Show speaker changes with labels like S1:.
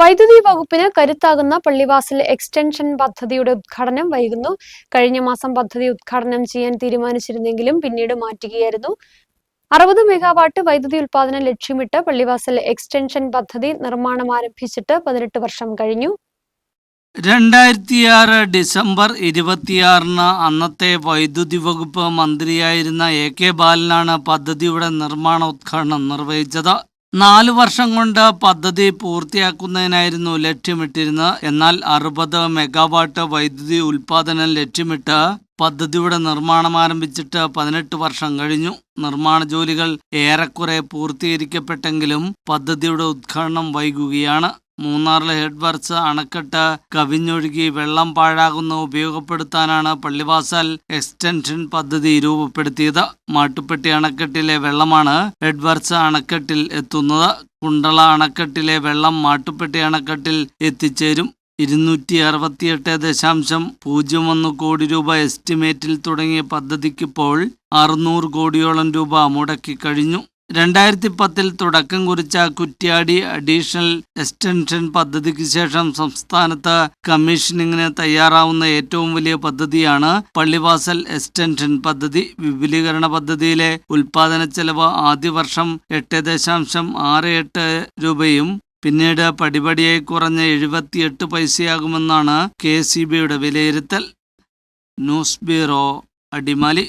S1: വൈദ്യുതി വകുപ്പിന് കരുത്താകുന്ന പള്ളിവാസൽ എക്സ്റ്റൻഷൻ പദ്ധതിയുടെ ഉദ്ഘാടനം വൈകുന്നു. കഴിഞ്ഞ മാസം പദ്ധതി ഉദ്ഘാടനം ചെയ്യാൻ തീരുമാനിച്ചിരുന്നെങ്കിലും പിന്നീട് മാറ്റുകയായിരുന്നു. അറുപത് മെഗാവാട്ട് വൈദ്യുതി ഉൽപാദനം ലക്ഷ്യമിട്ട് പള്ളിവാസൽ എക്സ്റ്റൻഷൻ പദ്ധതി നിർമ്മാണം ആരംഭിച്ചിട്ട് പതിനെട്ട് വർഷം കഴിഞ്ഞു.
S2: രണ്ടായിരത്തിയാറ് ഡിസംബർ ഇരുപത്തിയാറിന് അന്നത്തെ വൈദ്യുതി വകുപ്പ് മന്ത്രിയായിരുന്ന എ കെ ബാലനാണ് പദ്ധതിയുടെ നിർമ്മാണ ഉദ്ഘാടനം നിർവഹിച്ചത്. നാലു വർഷം കൊണ്ട് പദ്ധതി പൂർത്തിയാക്കുന്നതിനായിരുന്നു ലക്ഷ്യമിട്ടിരുന്നത്. എന്നാൽ അറുപത് മെഗാവാട്ട് വൈദ്യുതി ഉൽപാദനം ലക്ഷ്യമിട്ട് പദ്ധതിയുടെ നിർമ്മാണം ആരംഭിച്ചിട്ട് പതിനെട്ട് വർഷം കഴിഞ്ഞു. നിർമ്മാണ ജോലികൾ ഏറെക്കുറെ പൂർത്തീകരിക്കപ്പെട്ടെങ്കിലും പദ്ധതിയുടെ ഉദ്ഘാടനം വൈകുകയാണ്. മൂന്നാറിലെ ഹെഡ് വർക്സ് അണക്കെട്ട് കവിഞ്ഞൊഴുകി വെള്ളം പാഴാകുന്ന ഉപയോഗപ്പെടുത്താനാണ് പള്ളിവാസൽ എക്സ്റ്റൻഷൻ പദ്ധതി രൂപപ്പെടുത്തിയത്. മാട്ടുപ്പെട്ടി അണക്കെട്ടിലെ വെള്ളമാണ് ഹെഡ് വർക്സ് അണക്കെട്ടിൽ എത്തുന്നത്. കുണ്ടള അണക്കെട്ടിലെ വെള്ളം മാട്ടുപ്പെട്ടി അണക്കെട്ടിൽ എത്തിച്ചേരും. ഇരുന്നൂറ്റി അറുപത്തിയെട്ട് ദശാംശം പൂജ്യം ഒന്ന് കോടി രൂപ എസ്റ്റിമേറ്റിൽ തുടങ്ങിയ പദ്ധതിക്കിപ്പോൾ അറുന്നൂറ് കോടിയോളം രൂപ മുടക്കി കഴിഞ്ഞു. രണ്ടായിരത്തി പത്തിൽ തുടക്കം കുറിച്ച കുറ്റ്യാടി അഡീഷണൽ എക്സ്റ്റൻഷൻ പദ്ധതിക്ക് ശേഷം സംസ്ഥാനത്ത് കമ്മീഷനിങ്ങിന് തയ്യാറാവുന്ന ഏറ്റവും വലിയ പദ്ധതിയാണ് പള്ളിവാസൽ എക്സ്റ്റൻഷൻ പദ്ധതി. വിപുലീകരണ പദ്ധതിയിലെ ഉൽപാദന ചെലവ് ആദ്യ വർഷം എട്ട് ദശാംശം ആറ് എട്ട് രൂപയും പിന്നീട് പടിപടിയായി കുറഞ്ഞ എഴുപത്തിയെട്ട് പൈസയാകുമെന്നാണ് കെ സി ബിയുടെ വിലയിരുത്തൽ. News bureau Adimali.